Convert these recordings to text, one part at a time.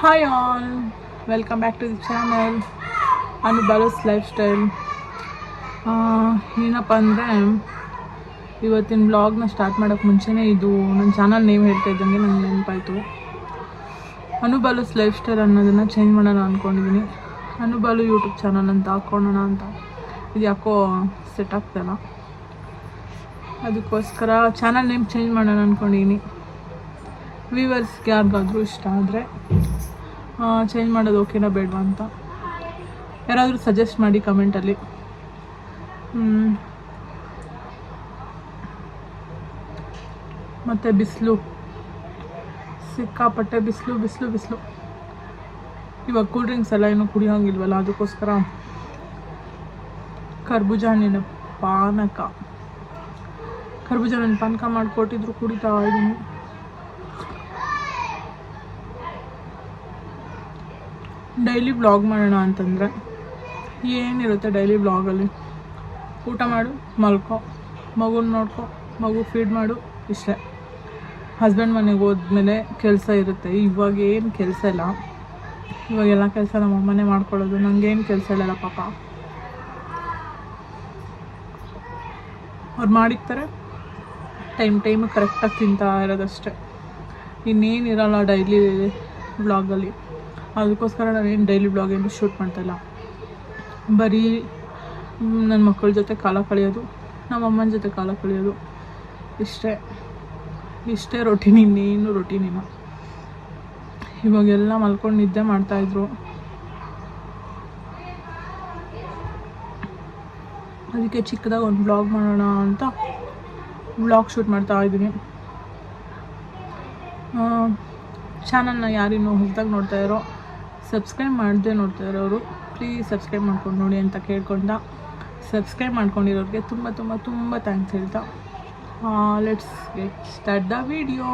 Hi all welcome back to the channel Anu ಬಲಸ್ lifestyle ಏನಪ್ಪ ಅಂದರೆ, ಇವತ್ತಿನ ಬ್ಲಾಗ್ನ start ಮಾಡೋಕ್ಕೆ ಮುಂಚೆನೇ ಇದು ನನ್ನ ಚಾನಲ್ ನೇಮ್ ಹೇಳ್ತಾ ಇದ್ದಂಗೆ ನನಗೆ ನೆನಪಾಯಿತು. ಅನುಬಲಸ್ ಲೈಫ್ ಸ್ಟೈಲ್ ಅನ್ನೋದನ್ನು ಚೇಂಜ್ ಮಾಡೋಣ ಅಂದ್ಕೊಂಡಿದ್ದೀನಿ ಅನುಬಲು ಯೂಟ್ಯೂಬ್ ಚಾನಲ್ ಅಂತ ಹಾಕ್ಕೊಳ್ಳೋಣ ಅಂತ. ಇದು ಯಾಕೋ ಸೆಟ್ ಆಗ್ತಾಯಿಲ್ಲ ಅದಕ್ಕೋಸ್ಕರ ಚಾನಲ್ ನೇಮ್ ಚೇಂಜ್ ಮಾಡೋಣ ಅಂದ್ಕೊಂಡಿದ್ದೀನಿ ವ್ಯೂವರ್ಸ್ಗೆ ಯಾರಿಗಾದರೂ ಇಷ್ಟ ಆದರೆ. ಚೇಂಜ್ ಮಾಡೋದು ಓಕೆನಾ ಬೇಡವಾ ಅಂತ. ಯಾರಾದರೂ ಸಜೆಸ್ಟ್ ಮಾಡಿ ಕಮೆಂಟಲ್ಲಿ ಮತ್ತು ಬಿಸಿಲು. ಸಿಕ್ಕಾಪಟ್ಟೆ ಬಿಸಿಲು ಬಿಸಿಲು ಬಿಸಿಲು. ಇವಾಗ ಕೂಲ್ ಡ್ರಿಂಕ್ಸ್ ಎಲ್ಲ ಏನು ಕುಡಿಯೋಂಗಿಲ್ವಲ್ಲ, ಅದಕ್ಕೋಸ್ಕರ. ಕರ್ಬೂಜ ಹಣ್ಣಿನ ಪಾನಕ. ಕರ್ಬೂಜ ಹಣ್ಣಿನ ಪಾನಕ ಮಾಡಿಕೊಟ್ಟಿದ್ರು ಕುಡಿತಾ ಇದ್ದೀನಿ ಡೈಲಿ ಬ್ಲಾಗ್ ಮಾಡೋಣ ಅಂತಂದರೆ ಏನಿರುತ್ತೆ ಡೈಲಿ ಬ್ಲಾಗಲ್ಲಿ ಊಟ ಮಾಡು, ಮಲ್ಕೊ, ಮಗುನ ನೋಡ್ಕೊ, ಮಗು ಫೀಡ್ ಮಾಡು, ಇಷ್ಟೇ. ಹಸ್ಬೆಂಡ್ ಮನೆಗೆ ಹೋದ್ಮೇಲೆ ಕೆಲಸ ಇರುತ್ತೆ. ಇವಾಗ ಏನು ಕೆಲಸ ಇಲ್ಲ. ಇವಾಗ ಎಲ್ಲ ಕೆಲಸ ನಮ್ಮ ಅಮ್ಮನೇ ಮಾಡ್ಕೊಳ್ಳೋದು. ಏನು ಕೆಲಸ ಇಲ್ಲ ಪಾಪ. ಅವ್ರು ಮಾಡಿರ್ತಾರೆ. ಟೈಮ್ ಟೈಮ್ ಕರೆಕ್ಟಾಗಿ ತಿಂತಾ ಇರೋದಷ್ಟೇ. ಇನ್ನೇನಿರಲ್ಲ ಡೈಲಿ ಬ್ಲಾಗಲ್ಲಿ ಅದಕ್ಕೋಸ್ಕರ ನಾನೇನು ಡೈಲಿ ಬ್ಲಾಗ್ ಏನು ಶೂಟ್ ಮಾಡ್ತಾಯಿಲ್ಲ ಬರೀ ನನ್ನ ಮಕ್ಕಳ ಜೊತೆ ಕಾಲ ಕಳೆಯೋದು ನಮ್ಮಮ್ಮನ ಜೊತೆ ಕಾಲ ಕಳೆಯೋದು. ಇಷ್ಟೇ. ಇಷ್ಟೇ ರೊಟೀನ್ ಇನ್ನೇನು ರೊಟೀನಿಲ್ಲ ಇವಾಗೆಲ್ಲ ಮಲ್ಕೊಂಡು ನಿದ್ದೆ ಮಾಡ್ತಾಯಿದ್ರು ಅದಕ್ಕೆ ಚಿಕ್ಕದಾಗ ಒಂದು ಬ್ಲಾಗ್ ಮಾಡೋಣ ಅಂತ ಬ್ಲಾಗ್ ಶೂಟ್ ಮಾಡ್ತಾ ಇದ್ದೀನಿ. ಚಾನಲ್ನ ಯಾರಿನ್ನೂ ಹೊಸದಾಗಿ ನೋಡ್ತಾ ಸಬ್ಸ್ಕ್ರೈಬ್ ಮಾಡದೆ ನೋಡ್ತಾ ಇರೋರು ಪ್ಲೀಸ್ ಸಬ್ಸ್ಕ್ರೈಬ್ ಮಾಡ್ಕೊಂಡು ನೋಡಿ ಅಂತ ಕೇಳ್ಕೊಂಡ ಸಬ್ಸ್ಕ್ರೈಬ್ ಮಾಡ್ಕೊಂಡಿರೋರಿಗೆ ತುಂಬ ತುಂಬ ತುಂಬ ಥ್ಯಾಂಕ್ಸ್ ಹೇಳ್ತಾ. Let's get start the video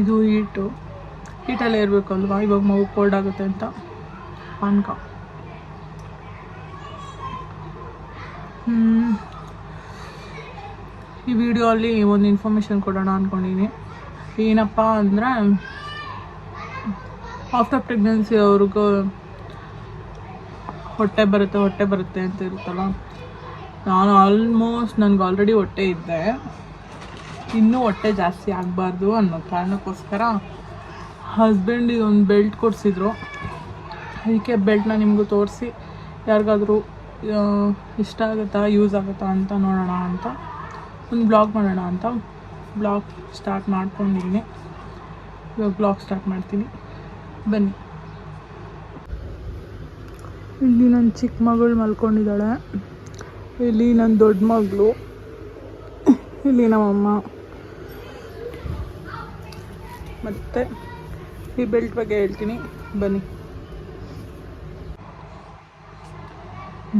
ಇದು ಹೀಟು. ಹೀಟಲ್ಲೇ ಇರಬೇಕು ಅಲ್ವಾ? ಇವಾಗ ಮಗು ಕೋಲ್ಡ್ ಆಗುತ್ತೆ ಅಂತ. ಪಾನಕ. ಈ ವಿಡಿಯೋ ಅಲ್ಲಿ ಒಂದು ಇನ್ಫಾರ್ಮೇಷನ್ ಕೊಡೋಣ ಅಂದ್ಕೊಂಡಿದ್ದೀನಿ ಏನಪ್ಪ ಅಂದರೆ ಆಫ್ಟರ್ ಪ್ರೆಗ್ನೆನ್ಸಿ ಅವ್ರಿಗೂ ಹೊಟ್ಟೆ ಬರುತ್ತೆ ಹೊಟ್ಟೆ ಬರುತ್ತೆ ಅಂತ ಇರುತ್ತಲ್ಲ. ನಾನು ಆಲ್ಮೋಸ್ಟ್ ನನಗೆ ಆಲ್ರೆಡಿ ಹೊಟ್ಟೆ ಇದ್ದೆ. ಇನ್ನೂ ಹೊಟ್ಟೆ ಜಾಸ್ತಿ ಆಗಬಾರ್ದು ಅನ್ನೋ ಕಾರಣಕ್ಕೋಸ್ಕರ ಹಸ್ಬೆಂಡಿಗೆ ಒಂದು ಬೆಲ್ಟ್ ಕೊಡಿಸಿದ್ರು. ಅದಕ್ಕೆ ಬೆಲ್ಟ್ನ ನಿಮಗೂ ತೋರಿಸಿ, ಯಾರಿಗಾದರೂ ಇಷ್ಟ ಆಗುತ್ತಾ ಯೂಸ್ ಆಗುತ್ತಾ ಅಂತ ನೋಡೋಣ ಅಂತ, ಒಂದು ಬ್ಲಾಗ್ ಮಾಡೋಣ ಅಂತ. ಬ್ಲಾಗ್ ಸ್ಟಾರ್ಟ್ ಮಾಡ್ಕೊಂಡಿದ್ದೀನಿ. ಇವಾಗ ಬ್ಲಾಗ್ ಸ್ಟಾರ್ಟ್ ಮಾಡ್ತೀನಿ. ಬನ್ನಿ. ಇಲ್ಲಿ ನನ್ನ ಚಿಕ್ಕ ಮಗಳು ಮಲ್ಕೊಂಡಿದ್ದಾಳೆ. ಇಲ್ಲಿ ನನ್ನ ದೊಡ್ಡ ಮಗಳು. ಇಲ್ಲಿ ನಮ್ಮಮ್ಮ. ಮತ್ತು ಈ ಬೆಲ್ಟ್ ಬಗ್ಗೆ ಹೇಳ್ತೀನಿ. ಬನ್ನಿ.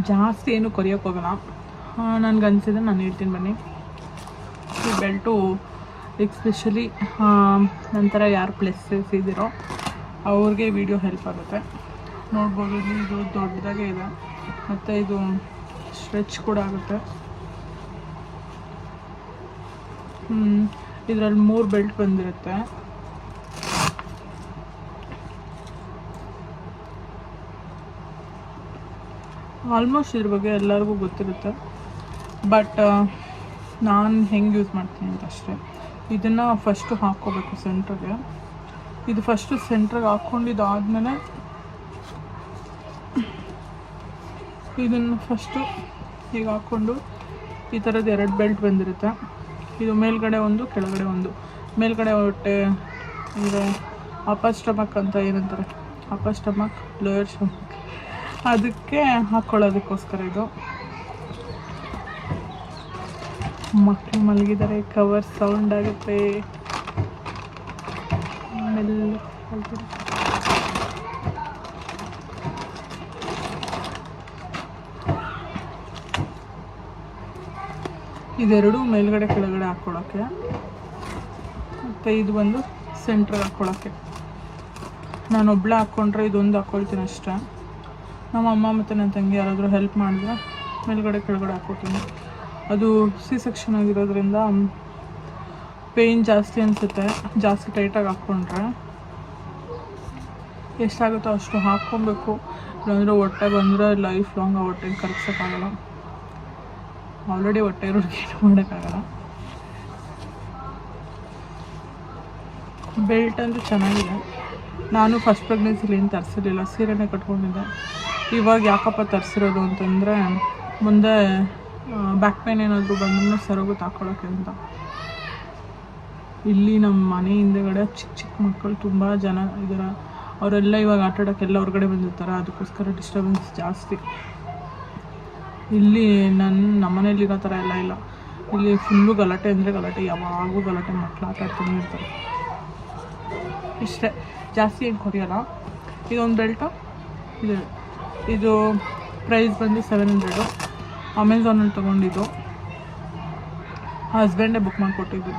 ಜಾಸ್ತಿ ಏನು ಕೊರಿಯೋಕೆ ಹೋಗಲ್ಲ. ನನಗೆ ನಾನು ಹೇಳ್ತೀನಿ ಬನ್ನಿ. ಈ ಬೆಲ್ಟು ಎಕ್ಸ್ಪೆಷಲಿ ನಂತರ ಯಾರು ಪ್ಲೇಸಸ್ ಇದ್ದೀರೋ ಅವ್ರಿಗೆ ವಿಡಿಯೋ ಹೆಲ್ಪ್ ಆಗುತ್ತೆ. ನೋಡ್ಬೋದು ಇದು ದೊಡ್ಡದಾಗೆ ಇದೆ. ಮತ್ತು ಇದು ಸ್ಟ್ರೆಚ್ ಕೂಡ ಆಗುತ್ತೆ. ಇದರಲ್ಲಿ ಮೂರು ಬೆಲ್ಟ್ ಬಂದಿರುತ್ತೆ. ಆಲ್ಮೋಸ್ಟ್ ಇದ್ರ ಬಗ್ಗೆ ಎಲ್ಲರಿಗೂ ಗೊತ್ತಿರುತ್ತೆ. ಬಟ್ ನಾನು ಹೆಂಗೆ ಯೂಸ್ ಮಾಡ್ತೀನಿ ಅಂತ ಅಷ್ಟೇ. ಇದನ್ನು ಫಸ್ಟು ಹಾಕ್ಕೋಬೇಕು ಸೆಂಟ್ರಿಗೆ ಇದು ಫಸ್ಟು ಸೆಂಟ್ರಿಗೆ ಹಾಕ್ಕೊಂಡಿದ್ದಾದಮೇಲೆ ಇದನ್ನು ಫಸ್ಟು ಈಗ ಹಾಕ್ಕೊಂಡು ಈ ಥರದ್ದು ಎರಡು ಬೆಲ್ಟ್ ಬಂದಿರುತ್ತೆ. ಇದು ಮೇಲ್ಗಡೆ ಒಂದು, ಕೆಳಗಡೆ ಒಂದು. ಮೇಲ್ಗಡೆ ಹೊಟ್ಟೆ ಅಂದರೆ ಅಪ್ಪರ್ ಸ್ಟಮಕ್ ಅಂತ ಏನಂತಾರೆ? ಅಪ್ಪರ್ ಸ್ಟಮಕ್ ಲೋಯರ್ ಸ್ಟಮಕ್ ಅದಕ್ಕೆ ಹಾಕ್ಕೊಳ್ಳೋದಕ್ಕೋಸ್ಕರ ಇದು. ಮಕ್ಕಳು ಮಲಗಿದ್ದಾರೆ ಕವರ್ ಸೌಂಡ್ ಆಗುತ್ತೆ. ಹೇಳ್ತೀನಿ. ಇದೆರಡು ಮೇಲ್ಗಡೆ ಕೆಳಗಡೆ ಹಾಕ್ಕೊಳ್ಳೋಕ್ಕೆ ಮತ್ತು ಇದು ಬಂದು ಸೆಂಟ್ರಿಗೆ ಹಾಕ್ಕೊಳ್ಳೋಕ್ಕೆ ನಾನು ಒಬ್ಬಳೇ ಹಾಕ್ಕೊಂಡ್ರೆ ಇದೊಂದು ಹಾಕೊಳ್ತೀನಿ ಅಷ್ಟೇ. ನಮ್ಮ ಅಮ್ಮ ಮತ್ತು ನನ್ನ ತಂಗಿ ಯಾರಾದರೂ ಹೆಲ್ಪ್ ಮಾಡಿದ್ರೆ ಮೇಲ್ಗಡೆ ಕೆಳಗಡೆ ಹಾಕ್ಕೊತೀನಿ ಅದು ಸಿ ಸೆಕ್ಷನ್ ಆಗಿರೋದ್ರಿಂದ ಪೇಯ್ನ್ ಜಾಸ್ತಿ ಅನಿಸುತ್ತೆ. ಜಾಸ್ತಿ ಟೈಟಾಗಿ ಹಾಕ್ಕೊಂಡ್ರೆ. ಎಷ್ಟಾಗುತ್ತೋ ಅಷ್ಟು ಹಾಕ್ಕೊಬೇಕು. ಇಲ್ಲಾಂದರೆ ಹೊಟ್ಟೆ ಬಂದರೆ ಲೈಫ್ ಲಾಂಗ್ ಆ ಹೊಟ್ಟೆಗೆ ಕರ್ಸೋಕ್ಕಾಗಲ್ಲ ಆಲ್ರೆಡಿ ಹೊಟ್ಟೆ ಇರೋರಿಗೆ ಏನು ಮಾಡೋಕ್ಕಾಗಲ್ಲ. ಬೆಲ್ಟ್ ಅಂತೂ ಚೆನ್ನಾಗಿದೆ. ನಾನು ಫಸ್ಟ್ ಪ್ರೆಗ್ನೆನ್ಸಿಲಿ ಏನು ತರಿಸಿರಲಿಲ್ಲ. ಸೀರೆನೇ ಕಟ್ಕೊಂಡಿದ್ದೆ. ಇವಾಗ ಯಾಕಪ್ಪ ತರಿಸಿರೋದು ಅಂತಂದರೆ, ಮುಂದೆ ಬ್ಯಾಕ್ ಪೇನ್ ಏನಾದರೂ ಬಂದ್ರೂ ಸರೋಗುತ್ತೆ ಹಾಕ್ಕೊಳ್ಳೋಕ್ಕೆ ಅಂತ. ಇಲ್ಲಿ ನಮ್ಮ ಮನೆ ಹಿಂದೆಗಡೆ ಚಿಕ್ಕ ಚಿಕ್ಕ ಮಕ್ಕಳು ತುಂಬ ಜನ ಇದ್ದಾರೆ ಅವರೆಲ್ಲ ಇವಾಗ ಆಟ ಆಡೋಕ್ಕೆಲ್ಲ ಹೊರಗಡೆ ಬಂದಿರ್ತಾರೆ. ಅದಕ್ಕೋಸ್ಕರ ಡಿಸ್ಟರ್ಬೆನ್ಸ್ ಜಾಸ್ತಿ. ಇಲ್ಲಿ ನನ್ನ ನಮ್ಮನೇಲಿ ಇರೋ ಥರ ಎಲ್ಲ ಇಲ್ಲ. ಇಲ್ಲಿ ಫುಲ್ಲು ಗಲಾಟೆ ಅಂದರೆ ಗಲಾಟೆ. ಯಾವಾಗೂ ಗಲಾಟೆ ಮಕ್ಕಳು ಆಟ ಆಡ್ತಾನೆ ಇರ್ತಾರೆ. ಇಷ್ಟೇ. ಜಾಸ್ತಿ ಏನು ಕೊರಿಯಲ್ಲ ಇದೊಂದು ಬೆಲ್ಟು. ಇದು ಇದು ಪ್ರೈಸ್ ಬಂದು ಸೆವೆನ್ ಹಂಡ್ರೆಡು ಅಮೆಝಾನಲ್ಲಿ ತೊಗೊಂಡಿದ್ದು. ಹಸ್ಬೆಂಡೇ ಬುಕ್ ಮಾಡಿಕೊಟ್ಟಿದ್ದು.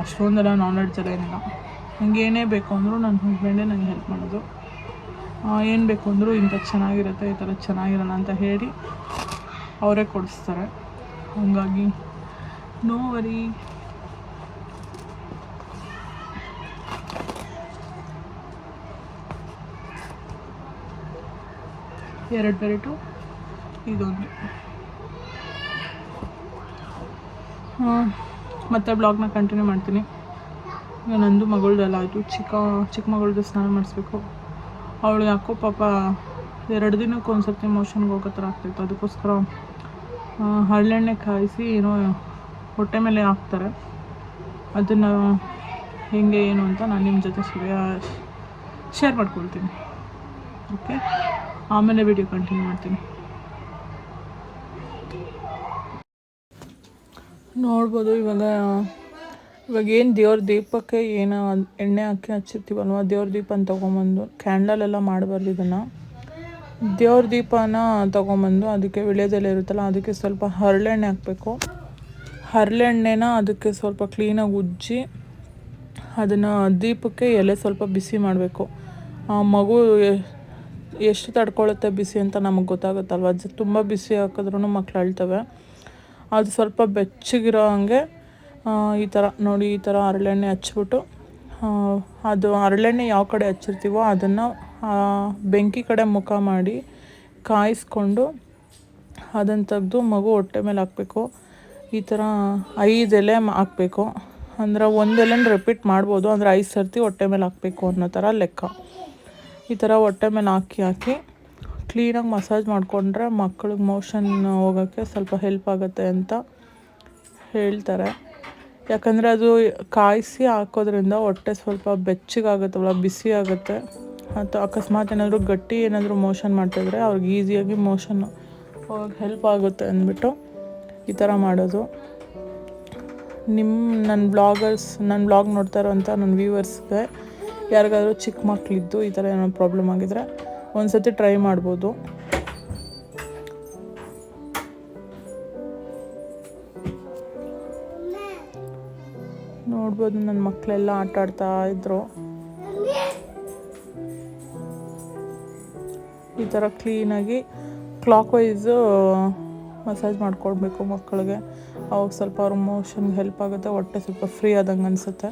ಅಷ್ಟೊಂದೆಲ್ಲ ನಾಲೆಡ್ಜ್ ಎಲ್ಲ ಏನಿಲ್ಲ. ನನಗೆ ಏನೇ ಬೇಕು ಅಂದರೂ ನನ್ನ ಹಸ್ಬೆಂಡೇ ನನಗೆ ಹೆಲ್ಪ್ ಮಾಡೋದು. ಏನು ಬೇಕು ಅಂದರೂ ಇಂಥ ಚೆನ್ನಾಗಿರುತ್ತೆ, ಈ ಥರ ಚೆನ್ನಾಗಿರೋಣ ಅಂತ ಹೇಳಿ ಅವರೇ ಕೊಡಿಸ್ತಾರೆ. ಹಾಗಾಗಿ ನೋ ವರಿ ಎರಡು ಬೆರೆಟು ಇದೊಂದು. ಮತ್ತೆ ಬ್ಲಾಗ್ನ ಕಂಟಿನ್ಯೂ ಮಾಡ್ತೀನಿ. ನಂದು ಮಗಳ್ದೆಲ್ಲ ಆಯಿತು ಚಿಕ್ಕ ಚಿಕ್ಕ ಮಗಳದ್ದು ಸ್ನಾನ ಮಾಡಿಸ್ಬೇಕು. ಅವಳು ಯಾಕೋ ಪಾಪ ಎರಡು ದಿನಕ್ಕೆ ಒಂದು ಸರ್ತಿ ಮೋಷನ್ಗೆ ಹೋಗೋ ಥರ ಆಗ್ತಿತ್ತು. ಅದಕ್ಕೋಸ್ಕರ ಹರಳೆಣ್ಣೆ ಕಾಯಿಸಿ ಏನೋ ಹೊಟ್ಟೆ ಮೇಲೆ ಹಾಕ್ತಾರೆ. ಅದನ್ನು ಹೆಂಗೆ ಏನು ಅಂತ ನಾನು ನಿಮ್ಮ ಜೊತೆ ಶೇರ್ ಮಾಡ್ಕೊಳ್ತೀನಿ. ಓಕೆ ಆಮೇಲೆ ವಿಡಿಯೋ ಕಂಟಿನ್ಯೂ ಮಾಡ್ತೀನಿ. ನೋಡ್ಬೋದು ಇವಾಗ. ಇವಾಗ ಏನು ದೇವ್ರ ದೀಪಕ್ಕೆ ಏನು ಎಣ್ಣೆ ಹಾಕಿ ಹಚ್ಚಿರ್ತೀವಲ್ವ? ದೇವ್ರ ದೀಪನ ತೊಗೊಂಬಂದು ಕ್ಯಾಂಡಲೆಲ್ಲ ಮಾಡಬಾರ್ದು ಇದನ್ನು. ದೇವ್ರ ದೀಪನ ತೊಗೊಂಬಂದು ಅದಕ್ಕೆ ವಿಳ್ಯದೆಲೆ ಇರುತ್ತಲ್ಲ, ಅದಕ್ಕೆ ಸ್ವಲ್ಪ ಹರಳೆಣ್ಣೆ ಹಾಕಬೇಕು. ಹರಳೆಣ್ಣೆನ ಅದಕ್ಕೆ ಸ್ವಲ್ಪ ಕ್ಲೀನಾಗಿ ಉಜ್ಜಿ ಅದನ್ನು ದೀಪಕ್ಕೆ ಎಲೆ ಸ್ವಲ್ಪ ಬಿಸಿ ಮಾಡಬೇಕು. ಆ ಮಗು ಎಷ್ಟು ತಡ್ಕೊಳ್ಳುತ್ತೆ ಬಿಸಿ ಅಂತ ನಮಗೆ ಗೊತ್ತಾಗುತ್ತಲ್ವ? ಅದು ತುಂಬ ಬಿಸಿ ಹಾಕಿದ್ರೂ ಮಕ್ಳು ಅಳ್ತವೆ. ಅದು ಸ್ವಲ್ಪ ಬೆಚ್ಚಗಿರೋ ಹಂಗೆ ಈ ಥರ ನೋಡಿ, ಈ ಥರ ಹರಳೆಣ್ಣೆ ಹಚ್ಬಿಟ್ಟು ಅದು ಹರಳೆಣ್ಣೆ ಯಾವ ಕಡೆ ಹಚ್ಚಿರ್ತೀವೋ ಅದನ್ನು ಬೆಂಕಿ ಕಡೆ ಮುಖ ಮಾಡಿ ಕಾಯಿಸ್ಕೊಂಡು ಅದನ್ನು ತೆಗೆದು ಮಗು ಹೊಟ್ಟೆ ಮೇಲೆ ಹಾಕಬೇಕು. ಈ ಥರ ಐದು ಎಲೆ ಹಾಕಬೇಕು. ಅಂದ್ರೆ ಒಂದು ಎಲೆನ ರಿಪೀಟ್ ಮಾಡ್ಬೋದು, ಅಂದರೆ ಐದು ಸರ್ತಿ ಹೊಟ್ಟೆ ಮೇಲೆ ಹಾಕಬೇಕು ಅನ್ನೋ ಥರ ಲೆಕ್ಕ. ಈ ಥರ ಹೊಟ್ಟೆ ಮೇಲೆ ಹಾಕಿ ಹಾಕಿ ಕ್ಲೀನಾಗಿ ಮಸಾಜ್ ಮಾಡಿಕೊಂಡ್ರೆ ಮಕ್ಕಳಿಗೆ ಮೋಷನ್ ಹೋಗೋಕ್ಕೆ ಸ್ವಲ್ಪ ಹೆಲ್ಪ್ ಆಗುತ್ತೆ ಅಂತ ಹೇಳ್ತಾರೆ. ಯಾಕಂದರೆ ಅದು ಕಾಯಿಸಿ ಹಾಕೋದ್ರಿಂದ ಹೊಟ್ಟೆ ಸ್ವಲ್ಪ ಬೆಚ್ಚಗಾಗುತ್ತಲ್ಲ ಬಿಸಿ ಆಗುತ್ತೆ. ಮತ್ತು ಅಕಸ್ಮಾತ್ ಏನಾದರೂ ಗಟ್ಟಿ ಏನಾದರೂ ಮೋಷನ್ ಮಾಡ್ತಿದ್ರೆ ಅವ್ರಿಗೆ ಈಸಿಯಾಗಿ ಮೋಷನ್ ಹೋಗಕ್ಕೆ ಹೆಲ್ಪ್ ಆಗುತ್ತೆ ಅಂದ್ಬಿಟ್ಟು ಈ ಥರ ಮಾಡೋದು. ನಿಮ್ಮ ನನ್ನ ಬ್ಲಾಗರ್ಸ್ ನನ್ನ ಬ್ಲಾಗ್ ನೋಡ್ತಾ ಇರೋಂಥ ನನ್ನ ವ್ಯೂವರ್ಸ್ಗೆ ಯಾರಿಗಾದರೂ ಚಿಕ್ಕ ಮಕ್ಕಳಿದ್ದು ಈ ಥರ ಏನೋ ಪ್ರಾಬ್ಲಮ್ ಆಗಿದ್ರೆ ಒಂದು ಸತಿ ಟ್ರೈ ಮಾಡ್ಬೋದು. ನೋಡ್ಬೋದು ನನ್ನ ಮಕ್ಕಳೆಲ್ಲ ಆಟ ಆಡ್ತಾ ಇದ್ರು. ಈ ಥರ ಕ್ಲೀನಾಗಿ ಕ್ಲಾಕ್ ವೈಸು ಮಸಾಜ್ ಮಾಡ್ಕೊಡ್ಬೇಕು ಮಕ್ಕಳಿಗೆ. ಅವಾಗ ಸ್ವಲ್ಪ ಅವ್ರ ಮೋಷನ್ಗೆ ಹೆಲ್ಪ್ ಆಗುತ್ತೆ, ಹೊಟ್ಟೆ ಸ್ವಲ್ಪ ಫ್ರೀ ಆದಂಗೆ ಅನಿಸುತ್ತೆ.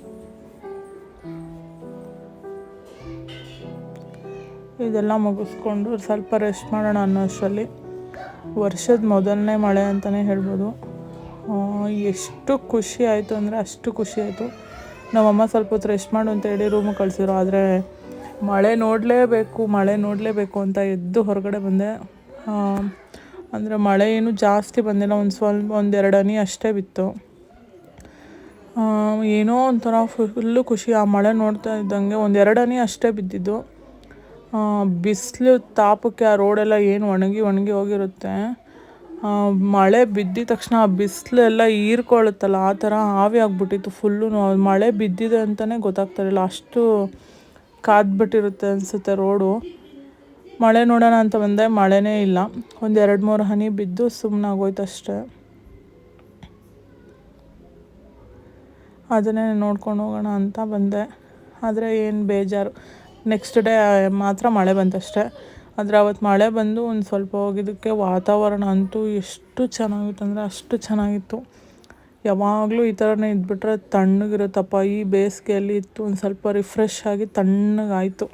ಇದೆಲ್ಲ ಮುಗಿಸ್ಕೊಂಡು ಸ್ವಲ್ಪ ರೆಸ್ಟ್ ಮಾಡೋಣ ಅನ್ನೋ ಅಷ್ಟರಲ್ಲಿ ವರ್ಷದ ಮೊದಲನೇ ಮಳೆ ಅಂತಲೇ ಹೇಳ್ಬೋದು. ಎಷ್ಟು ಖುಷಿ ಆಯಿತು ಅಂದರೆ ಅಷ್ಟು ಖುಷಿ ಆಯಿತು. ನಮ್ಮಮ್ಮ ಸ್ವಲ್ಪ ಹೊತ್ತು ರೆಸ್ಟ್ ಮಾಡು ಅಂತ ಹೇಳಿ ರೂಮಿಗೆ ಕಳಿಸಿದ್ರು. ಆದರೆ ಮಳೆ ನೋಡಲೇಬೇಕು ಮಳೆ ನೋಡಲೇಬೇಕು ಅಂತ ಎದ್ದು ಹೊರಗಡೆ ಬಂದೆ. ಅಂದರೆ ಮಳೆ ಏನು ಜಾಸ್ತಿ ಬಂದಿಲ್ಲ. ಒಂದು ಸ್ವಲ್ಪ ಒಂದೆರಡು ಹನಿ ಅಷ್ಟೇ ಬಿತ್ತು. ಏನೋ ಒಂಥರ ಫುಲ್ಲು ಖುಷಿ. ಆ ಮಳೆ ನೋಡ್ತಾ ಇದ್ದಂಗೆ ಒಂದೆರಡು ಹನಿ ಅಷ್ಟೇ ಬಿದ್ದಿದ್ದು. ಬಿಸಿಲು ತಾಪಕ್ಕೆ ಆ ರೋಡೆಲ್ಲ ಏನು ಒಣಗಿ ಒಣಗಿ ಹೋಗಿರುತ್ತೆ. ಮಳೆ ಬಿದ್ದಿದ ತಕ್ಷಣ ಆ ಬಿಸಿಲು ಎಲ್ಲ ಹೀರ್ಕೊಳ್ಳುತ್ತಲ್ಲ, ಆ ಥರ ಆವಿ ಆಗಿಬಿಟ್ಟಿತ್ತು ಫುಲ್ಲು ಮಳೆ ಬಿದ್ದಿದೆ ಅಂತಲೇ ಗೊತ್ತಾಗ್ತಾಯಿರಲಿಲ್ಲ ಅಷ್ಟು ಕಾದ್ಬಿಟ್ಟಿರುತ್ತೆ ಅನಿಸುತ್ತೆ ರೋಡು. ಮಳೆ ನೋಡೋಣ ಅಂತ ಬಂದೆ, ಮಳೆನೇ ಇಲ್ಲ. ಒಂದು ಎರಡು ಮೂರು ಹನಿ ಬಿದ್ದು ಸುಮ್ಮನೆ ಆಗೋಯ್ತು ಅಷ್ಟೇ. ಅದನ್ನೇ ನೋಡ್ಕೊಂಡು ಹೋಗೋಣ ಅಂತ ಬಂದೆ. ಆದರೆ ಏನು ಬೇಜಾರು. ನೆಕ್ಸ್ಟ್ ಡೇ ಮಾತ್ರ ಮಳೆ ಬಂತಷ್ಟೇ. ಆದರೆ ಅವತ್ತು ಮಳೆ ಬಂದು ಒಂದು ಸ್ವಲ್ಪ ಹೋಗಿದ್ದಕ್ಕೆ ವಾತಾವರಣ ಅಂತೂ ಎಷ್ಟು ಚೆನ್ನಾಗಿತ್ತು ಅಂದರೆ ಅಷ್ಟು ಚೆನ್ನಾಗಿತ್ತು. ಯಾವಾಗಲೂ ಈ ಥರನೇ ಇದ್ಬಿಟ್ರೆ ತಣ್ಣಗಿರುತ್ತಪ್ಪ. ಈ ಬೇಸಿಗೆಯಲ್ಲಿ ಇತ್ತು, ಒಂದು ಸ್ವಲ್ಪ ರಿಫ್ರೆಶ್ ಆಗಿ ತಣ್ಣಗಾಯಿತು.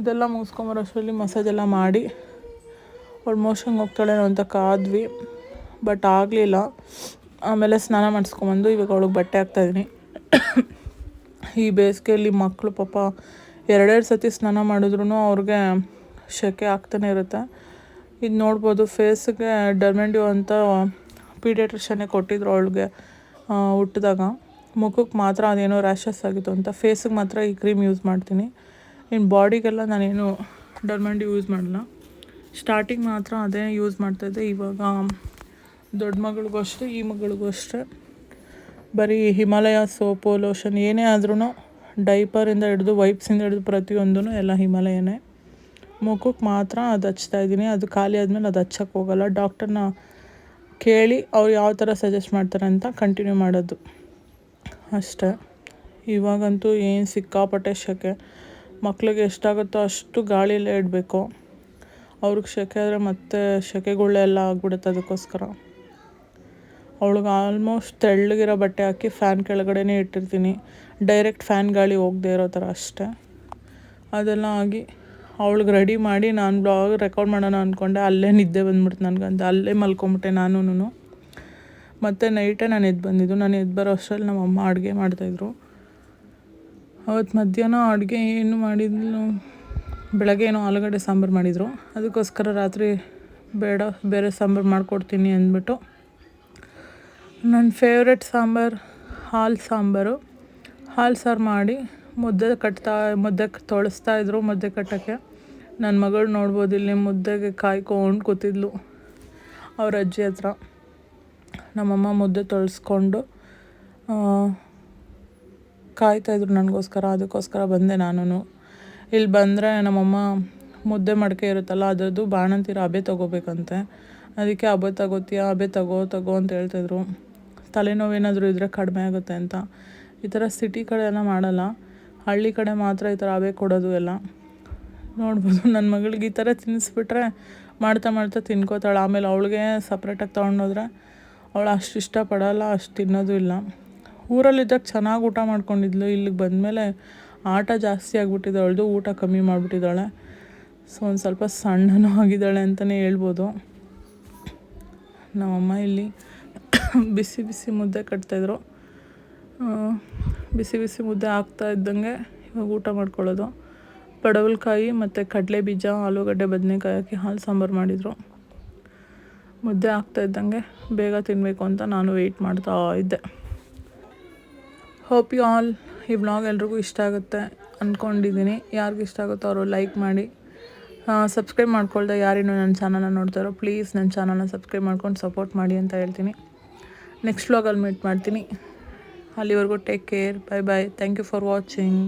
ಇದೆಲ್ಲ ಮುಗಿಸ್ಕೊಂಬರೋಷ್ಟರಲ್ಲಿ ಮಸಾಜ್ ಎಲ್ಲ ಮಾಡಿ. ಅವಳು ಮೋಷನ್ಗೆ ಹೋಗ್ತಾಳೆ ಅಂತ ಕಾದ್ವಿ. ಬಟ್ ಆಗಲಿಲ್ಲ. ಆಮೇಲೆ ಸ್ನಾನ ಮಾಡಿಸ್ಕೊಂಬಂದು ಇವಾಗ ಅವಳಿಗೆ ಬಟ್ಟೆ ಹಾಕ್ತಾಯಿದ್ದೀನಿ ಈ ಬೇಸಿಗೆಯಲ್ಲಿ ಮಕ್ಕಳು ಪಾಪ ಎರಡೆರಡು ಸತಿ ಸ್ನಾನ ಮಾಡಿದ್ರು ಅವ್ರಿಗೆ ಸೆಕೆ ಆಗ್ತಾನೆ ಇರುತ್ತೆ. ಇದು ನೋಡ್ಬೋದು, ಫೇಸ್ಗೆ ಡರ್ಮೆಂಡ್ಯೂ ಅಂತ ಪೀಡಿಯಾಟ್ರಿಷನ್ನೇ ಕೊಟ್ಟಿದ್ರು ಅವಳಿಗೆ ಹುಟ್ಟಿದಾಗ. ಮುಖಕ್ಕೆ ಮಾತ್ರ ಅದೇನೋ ರ್ಯಾಷಸ್ ಆಗಿತ್ತು ಅಂತ. ಫೇಸಿಗೆ ಮಾತ್ರ ಈ ಕ್ರೀಮ್ ಯೂಸ್ ಮಾಡ್ತೀನಿ. ಇನ್ನು ಬಾಡಿಗೆಲ್ಲ ನಾನೇನು ಡರ್ಮೆಂಡ್ಯೂ ಯೂಸ್ ಮಾಡಲ್ಲ. ಸ್ಟಾರ್ಟಿಂಗ್ ಮಾತ್ರ ಅದೇ ಯೂಸ್ ಮಾಡ್ತಾಯಿದ್ದೆ ಇವಾಗ ದೊಡ್ಡ ಮಗಳಿಗೂ ಅಷ್ಟೇ, ಈ ಮಗಳಿಗೂ ಅಷ್ಟೇ. ಬರೀ ಹಿಮಾಲಯ ಸೋಪು, ಲೋಷನ್ ಏನೇ ಆದ್ರೂ ಡೈಪರಿಂದ ಹಿಡಿದು ವೈಪ್ಸಿಂದ ಹಿಡಿದು ಪ್ರತಿಯೊಂದೂ ಎಲ್ಲ ಹಿಮಾಲಯನೇ. ಮುಖಕ್ಕೆ ಮಾತ್ರ ಅದು ಹಚ್ತಾ ಇದ್ದೀನಿ. ಅದು ಖಾಲಿ ಆದಮೇಲೆ ಅದು ಹಚ್ಚಕ್ಕೆ ಹೋಗಲ್ಲ. ಡಾಕ್ಟರ್ನ ಕೇಳಿ ಅವ್ರು ಯಾವ ಥರ ಸಜೆಸ್ಟ್ ಮಾಡ್ತಾರೆ ಅಂತ ಕಂಟಿನ್ಯೂ ಮಾಡೋದು. ಅಷ್ಟೇ. ಇವಾಗಂತೂ ಏನು ಸಿಕ್ಕಾಪಟ್ಟೆ ಶೆಕೆ. ಮಕ್ಳಿಗೆ ಎಷ್ಟಾಗುತ್ತೋ ಅಷ್ಟು ಗಾಳಿಯಲ್ಲೇ ಇಡಬೇಕು. ಅವ್ರಿಗೆ ಸೆಕೆ ಆದರೆ ಮತ್ತೆ ಸೆಕೆಗಳೆಲ್ಲ ಆಗ್ಬಿಡುತ್ತೆ ಅದಕ್ಕೋಸ್ಕರ. ಅವಳಿಗೆ ಆಲ್ಮೋಸ್ಟ್ ತೆಳ್ಳಗಿರೋ ಬಟ್ಟೆ ಹಾಕಿ ಫ್ಯಾನ್ ಕೆಳಗಡೆನೇ ಇಟ್ಟಿರ್ತೀನಿ. ಡೈರೆಕ್ಟ್ ಫ್ಯಾನ್ ಗಾಳಿ ಹೋಗದೆ ಇರೋ ಥರ ಅಷ್ಟೇ. ಅದೆಲ್ಲ ಆಗಿ ಅವಳಿಗೆ ರೆಡಿ ಮಾಡಿ ನಾನು ಬ್ಲಾಗ್ ರೆಕಾರ್ಡ್ ಮಾಡೋಣ ಅಂದ್ಕೊಂಡೆ ಅಲ್ಲೇ ನಿದ್ದೆ ಬಂದ್ಬಿಡ್ತು ನನಗಂತ ಅಲ್ಲೇ ಮಲ್ಕೊಂಬಿಟ್ಟೆ ನಾನು ಮತ್ತು ನೈಟೇ ನಾನು ಎದ್ದು ಬಂದಿದ್ದು. ನಾನು ಎದ್ದು ಬರೋ ಅಷ್ಟರಲ್ಲಿ ನಮ್ಮ ಅಮ್ಮ ಅಡುಗೆ ಮಾಡ್ತಾಯಿದ್ರು ಅವತ್ತು ಮಧ್ಯಾಹ್ನ ಅಡುಗೆ ಏನು ಮಾಡಿದ್ಲು? ಬೆಳಗ್ಗೆ ಏನೋ ಆಲೂಗಡ್ಡೆ ಸಾಂಬಾರು ಮಾಡಿದರು. ಅದಕ್ಕೋಸ್ಕರ ರಾತ್ರಿ ಬೇಡ, ಬೇರೆ ಸಾಂಬಾರು ಮಾಡಿಕೊಡ್ತೀನಿ ಅಂದ್ಬಿಟ್ಟು ನನ್ನ ಫೇವ್ರೆಟ್ ಸಾಂಬಾರು ಹಾಲು ಸಾಂಬಾರು. ಹಾಲು ಸಾರು ಮಾಡಿ ಮುದ್ದೆ ಕಟ್ತಾ, ಮುದ್ದೆ ತೊಳಸ್ತಾ ಇದ್ರು ಮುದ್ದೆ ಕಟ್ಟೋಕ್ಕೆ. ನನ್ನ ಮಗಳು ನೋಡ್ಬೋದು ಇಲ್ಲಿ ಮುದ್ದೆಗೆ ಕಾಯ್ಕೊಂಡು ಕೂತಿದ್ಲು ಅವ್ರ ಅಜ್ಜಿ ಹತ್ರ. ನಮ್ಮಮ್ಮ ಮುದ್ದೆ ತೊಳಸ್ಕೊಂಡು ಕಾಯ್ತಾಯಿದ್ರು ನನಗೋಸ್ಕರ, ಅದಕ್ಕೋಸ್ಕರ ಬಂದೆ ನಾನು ಇಲ್ಲಿ ಬಂದರೆ ನಮ್ಮಮ್ಮ ಮುದ್ದೆ ಮಡಕೆ ಇರುತ್ತಲ್ಲ ಅದರದ್ದು ಬಾಣಂತಿರ ಅಬೆ ತೊಗೋಬೇಕಂತೆ. ಅದಕ್ಕೆ ಅಬೆ ತಗೋತೀಯ? ಅಬೆ ತಗೋ ತಗೋ ಅಂತ ಹೇಳ್ತಾಯಿದ್ರು ತಲೆನೋವು ಏನಾದರೂ ಇದ್ದರೆ ಕಡಿಮೆ ಆಗುತ್ತೆ ಅಂತ. ಈ ಥರ ಸಿಟಿ ಕಡೆ ಎಲ್ಲ ಮಾಡಲ್ಲ. ಹಳ್ಳಿ ಕಡೆ ಮಾತ್ರ ಈ ಥರ ಅವೇ ಕೊಡೋದು ಎಲ್ಲ. ನೋಡ್ಬೋದು ನನ್ನ ಮಗಳಿಗೆ ಈ ಥರ ತಿನ್ನಿಸ್ಬಿಟ್ರೆ ಮಾಡ್ತಾ ಮಾಡ್ತಾ ತಿನ್ಕೋತಾಳೆ. ಆಮೇಲೆ ಅವಳಿಗೆ ಸಪ್ರೇಟಾಗಿ ತೊಗೊಂಡೋದ್ರೆ ಅವಳು ಅಷ್ಟು ಇಷ್ಟಪಡಲ್ಲ, ಅಷ್ಟು ತಿನ್ನೋದು ಇಲ್ಲ. ಊರಲ್ಲಿದ್ದಾಗ ಚೆನ್ನಾಗಿ ಊಟ ಮಾಡ್ಕೊಂಡಿದ್ಲು. ಇಲ್ಲಿಗೆ ಬಂದಮೇಲೆ ಆಟ ಜಾಸ್ತಿ ಆಗಿಬಿಟ್ಟಿದೆ. ಅವಳದು ಊಟ ಕಮ್ಮಿ ಮಾಡಿಬಿಟ್ಟಿದ್ದಾಳೆ. ಸೊ, ಒಂದು ಸ್ವಲ್ಪ ಸಣ್ಣನೂ ಆಗಿದ್ದಾಳೆ ಅಂತಲೇ ಹೇಳ್ಬೋದು. ನಮ್ಮಮ್ಮ ಇಲ್ಲಿ ಬಿಸಿ ಬಿಸಿ ಮುದ್ದೆ ಕಟ್ತಾಯಿದ್ರು. ಬಿಸಿ ಬಿಸಿ ಮುದ್ದೆ ಆಗ್ತಾ ಇದ್ದಂಗೆ ಇವಾಗ ಊಟ ಮಾಡ್ಕೊಳ್ಳೋದು. ಪಡವಲ್ಕಾಯಿ ಮತ್ತು ಕಡಲೆ ಬೀಜ, ಆಲೂಗಡ್ಡೆ, ಬದನೆಕಾಯಿ ಹಾಕಿ ಹಾಲು ಸಾಂಬಾರು ಮಾಡಿದರು. ಮುದ್ದೆ ಆಗ್ತಾ ಇದ್ದಂಗೆ ಬೇಗ ತಿನ್ನಬೇಕು ಅಂತ ನಾನು ವೆಯ್ಟ್ ಮಾಡ್ತಾ ಇದ್ದೆ. ಹೋಪ್ ಯು ಆಲ್ ಈ ಬ್ಲಾಗ್ ಎಲ್ರಿಗೂ ಇಷ್ಟ ಆಗುತ್ತೆ ಅಂದ್ಕೊಂಡಿದ್ದೀನಿ ಯಾರಿಗೂ ಇಷ್ಟ ಆಗುತ್ತೋ ಅವರು ಲೈಕ್ ಮಾಡಿ. ಸಬ್ಸ್ಕ್ರೈಬ್ ಮಾಡ್ಕೊಳ್ದೆ ಯಾರಿನೂ ನನ್ನ ಚಾನಲ್ನ ನೋಡ್ತಾರೋ ಪ್ಲೀಸ್ ನನ್ನ ಚಾನಲ್ನ ಸಬ್ಸ್ಕ್ರೈಬ್ ಮಾಡ್ಕೊಂಡು ಸಪೋರ್ಟ್ ಮಾಡಿ ಅಂತ ಹೇಳ್ತೀನಿ. ನೆಕ್ಸ್ಟ್ ವ್ಲಾಗಲ್ಲಿ ಮೀಟ್ ಮಾಡ್ತೀನಿ. ಅಲ್ಲಿವರೆಗೂ take care bye bye thank you for watching